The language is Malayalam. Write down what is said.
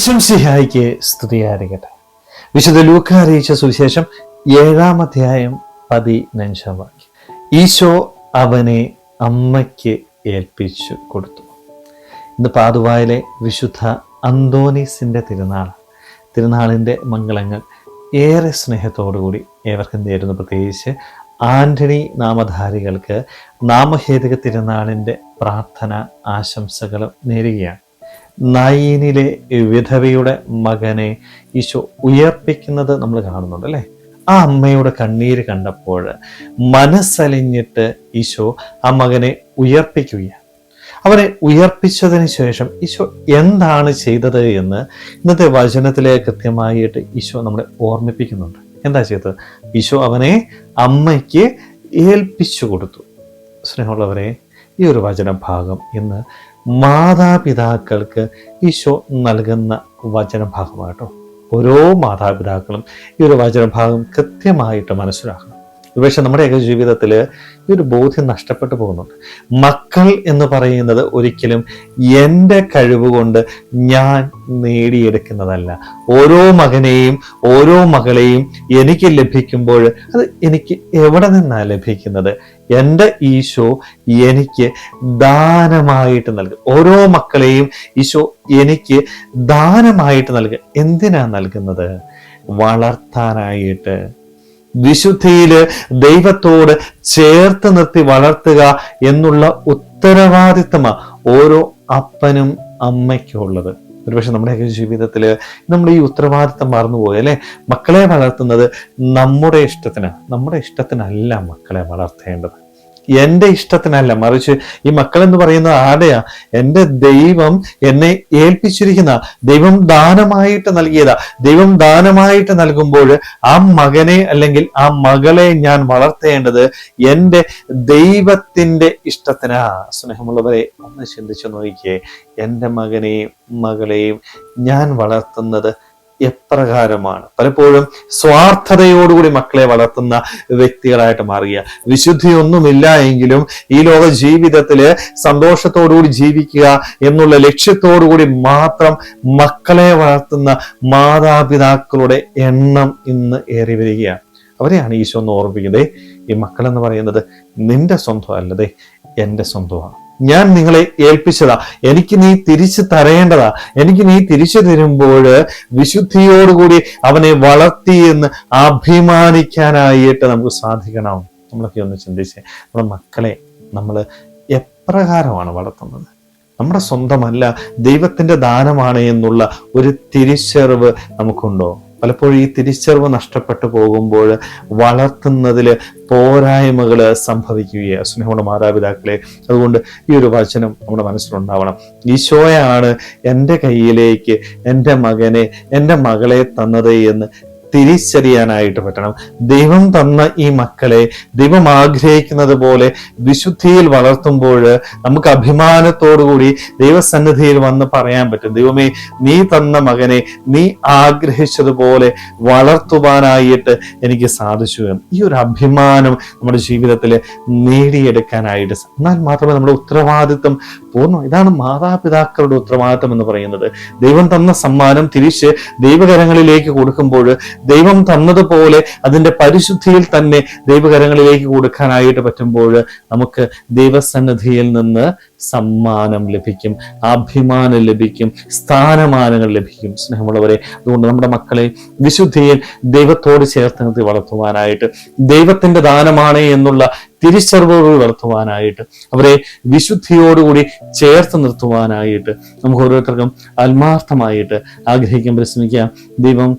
ഈശംസിഹായിക്ക് സ്തുതിയായിരിക്കട്ടെ. വിശുദ്ധ ലൂക്ക അറിയിച്ച സുവിശേഷം ഏഴാം അധ്യായം പതിനഞ്ചാം വാക്യം. ഈശോ അവനെ അമ്മയ്ക്ക് ഏൽപ്പിച്ചു കൊടുത്തു. ഇന്ന് പാതുവായിലെ വിശുദ്ധ അന്തോനീസിന്റെ തിരുനാൾ. തിരുനാളിന്റെ മംഗളങ്ങൾ ഏറെ സ്നേഹത്തോടുകൂടി ഏവർക്കും നേരുന്നു. പ്രത്യേകിച്ച് ആന്റണി നാമധാരികൾക്ക് നാമഹേതുക തിരുനാളിന്റെ പ്രാർത്ഥന ആശംസകളും നേരുകയാണ്. നായീനിലെ വിധവയുടെ മകനെ ഈശോ ഉയർപ്പിക്കുന്നത് നമ്മൾ കാണുന്നുണ്ട് അല്ലേ? ആ അമ്മയുടെ കണ്ണീര് കണ്ടപ്പോൾ മനസ്സലിഞ്ഞിട്ട് ഈശോ ആ മകനെ ഉയർപ്പിക്കുകയാണ്. അവരെ ഉയർപ്പിച്ചതിന് ശേഷം ഈശോ എന്താണ് ചെയ്തത് എന്ന് ഇന്നത്തെ വചനത്തിലെ കൃത്യമായിട്ട് ഈശോ നമ്മളെ ഓർമ്മിപ്പിക്കുന്നുണ്ട്. എന്താ ചെയ്തത്? ഈശോ അവനെ അമ്മയ്ക്ക് ഏൽപ്പിച്ചു കൊടുത്തു. സ്നേഹമുള്ളവരെ ഈ ഒരു വചനഭാഗം ഇന്ന് മാതാപിതാക്കൾക്ക് ഈശോ നൽകുന്ന വചനഭാഗമാട്ടോ. ഓരോ മാതാപിതാക്കളും ഈ ഒരു വചനഭാഗം കൃത്യമായിട്ട് മനസ്സിലാക്കണം. പക്ഷെ നമ്മുടെയൊക്കെ ജീവിതത്തിൽ ഈ ഒരു ബോധ്യം നഷ്ടപ്പെട്ടു പോകുന്നുണ്ട്. മക്കൾ എന്ന് പറയുന്നത് ഒരിക്കലും എന്റെ കഴിവ് കൊണ്ട് ഞാൻ നേടിയെടുക്കുന്നതല്ല. ഓരോ മകനെയും ഓരോ മകളെയും എനിക്ക് ലഭിക്കുമ്പോൾ അത് എനിക്ക് എവിടെ നിന്നാണ് ലഭിക്കുന്നത്? എന്റെ ഈശോ എനിക്ക് ദാനമായിട്ട് നൽകും. ഓരോ മക്കളെയും ഈശോ എനിക്ക് ദാനമായിട്ട് നൽകുക എന്തിനാണ് നൽകുന്നത്? വളർത്താനായിട്ട്. വിശുദ്ധിയിൽ ദൈവത്തോട് ചേർത്ത് നിർത്തി വളർത്തുക എന്നുള്ള ഉത്തരവാദിത്തമാണ് ഓരോ അപ്പനും അമ്മയ്ക്കുള്ളത് ഒരുപക്ഷെ നമ്മുടെയൊക്കെ ജീവിതത്തിൽ നമ്മൾ ഈ ഉത്തരവാദിത്തം മറന്നുപോയി അല്ലെ? മക്കളെ വളർത്തുന്നത് നമ്മുടെ ഇഷ്ടത്തിന് നമ്മുടെ ഇഷ്ടത്തിനല്ല മക്കളെ വളർത്തേണ്ടത്. എന്റെ ഇഷ്ടത്തിനല്ല മറിച്ച് ഈ മക്കൾ എന്ന് പറയുന്നത് ആടെയാ? എന്റെ ദൈവം എന്നെ ഏൽപ്പിച്ചിരിക്കുന്ന ദൈവം ദാനമായിട്ട് നൽകിയതാ. ദൈവം ദാനമായിട്ട് നൽകുമ്പോൾ ആ മകനെ അല്ലെങ്കിൽ ആ മകളെ ഞാൻ വളർത്തേണ്ടത് എന്റെ ദൈവത്തിന്റെ ഇഷ്ടത്തിനാ. സ്നേഹമുള്ളവരെ ഒന്ന് ചിന്തിച്ചു നോക്കിയേ എന്റെ മകനെയും മകളെയും ഞാൻ വളർത്തുന്നത് എപ്രകാരമാണ്? പലപ്പോഴും സ്വാർത്ഥതയോടുകൂടി മക്കളെ വളർത്തുന്ന വ്യക്തികളായിട്ട് മാറുക. വിശുദ്ധിയൊന്നുമില്ല എങ്കിലും ഈ ലോക ജീവിതത്തിൽ സന്തോഷത്തോടുകൂടി ജീവിക്കുക എന്നുള്ള ലക്ഷ്യത്തോടുകൂടി മാത്രം മക്കളെ വളർത്തുന്ന മാതാപിതാക്കളുടെ എണ്ണം ഇന്ന് ഏറി വരികയാണ്. അവരെയാണ് ഈശോ ഒന്ന് ഓർമ്മിപ്പിക്കുന്നത്. ഈ മക്കളെന്ന് പറയുന്നത് നിന്റെ സ്വന്തം അല്ലതേ എന്റെ സ്വന്തമാണ്. ഞാൻ നിങ്ങളെ ഏൽപ്പിച്ചതാ. എനിക്ക് നീ തിരിച്ചു തരേണ്ടതാ. എനിക്ക് നീ തിരിച്ചു തരുമ്പോൾ വിശുദ്ധിയോടുകൂടി അവനെ വളർത്തി എന്ന് അഭിമാനിക്കാനായിട്ട് നമുക്ക് സാധിക്കണം. നമ്മളൊക്കെ ഒന്ന് ചിന്തിച്ച് നമ്മുടെ മക്കളെ നമ്മൾ എപ്രകാരമാണ് വളർത്തുന്നത്? നമ്മുടെ സ്വന്തമല്ല ദൈവത്തിന്റെ ദാനമാണ് എന്നുള്ള ഒരു തിരിച്ചറിവ് നമുക്കുണ്ടോ? പലപ്പോഴും ഈ തിരിച്ചറിവ് നഷ്ടപ്പെട്ടു പോകുമ്പോൾ വളർത്തുന്നതിൽ പോരായ്മകൾ സംഭവിക്കുകയാണ് സ്നേഹമുള്ള മാതാപിതാക്കളെ. അതുകൊണ്ട് ഈ ഒരു വചനം നമ്മുടെ മനസ്സിലുണ്ടാവണം. ഈശോയാണ് എന്റെ കയ്യിലേക്ക് എന്റെ മകനെ എന്റെ മകളെ തന്നത് എന്ന് തിരിച്ചറിയാനായിട്ട് പറ്റണം. ദൈവം തന്ന ഈ മക്കളെ ദൈവം ആഗ്രഹിക്കുന്നത് പോലെ വിശുദ്ധിയിൽ വളർത്തുമ്പോൾ നമുക്ക് അഭിമാനത്തോടുകൂടി ദൈവസന്നിധിയിൽ വന്ന് പറയാൻ പറ്റും. ദൈവമേ നീ തന്ന മകനെ നീ ആഗ്രഹിച്ചതുപോലെ വളർത്തുവാനായിട്ട് എനിക്ക് സാധിച്ചു എന്ന്. ഈ ഒരു അഭിമാനം നമ്മുടെ ജീവിതത്തിൽ നേടിയെടുക്കാനായിട്ട് എന്നാൽ മാത്രമേ നമ്മുടെ ഉത്തരവാദിത്വം പൂർണം ഇതാണ് മാതാപിതാക്കളുടെ ഉത്തരവാദിത്വം എന്ന് പറയുന്നത്. ദൈവം തന്ന സമ്മാനം തിരിച്ച് ദൈവകരങ്ങളിലേക്ക് കൊടുക്കുമ്പോൾ ദൈവം തന്നതുപോലെ അതിന്റെ പരിശുദ്ധിയിൽ തന്നെ ദൈവകരങ്ങളിലേക്ക് കൊടുക്കാനായിട്ട് പറ്റുമ്പോൾ നമുക്ക് ദൈവസന്നിധിയിൽ നിന്ന് സമ്മാനം ലഭിക്കും അഭിമാനം ലഭിക്കും സ്ഥാനമാനങ്ങൾ ലഭിക്കും. സ്നേഹമുള്ളവരെ അതുകൊണ്ട് നമ്മുടെ മക്കളെ വിശുദ്ധിയിൽ ദൈവത്തോട് ചേർത്ത് നിർത്തി വളർത്തുവാനായിട്ട് ദൈവത്തിന്റെ ദാനമാണ് എന്നുള്ള തിരിച്ചറിവുകൾ വളർത്തുവാനായിട്ട് അവരെ വിശുദ്ധിയോടുകൂടി ചേർത്ത് നിർത്തുവാനായിട്ട് നമുക്ക് ഓരോരുത്തർക്കും ആത്മാർത്ഥമായിട്ട് ആഗ്രഹിക്കാൻ പരിശ്രമിക്കാം. ദൈവം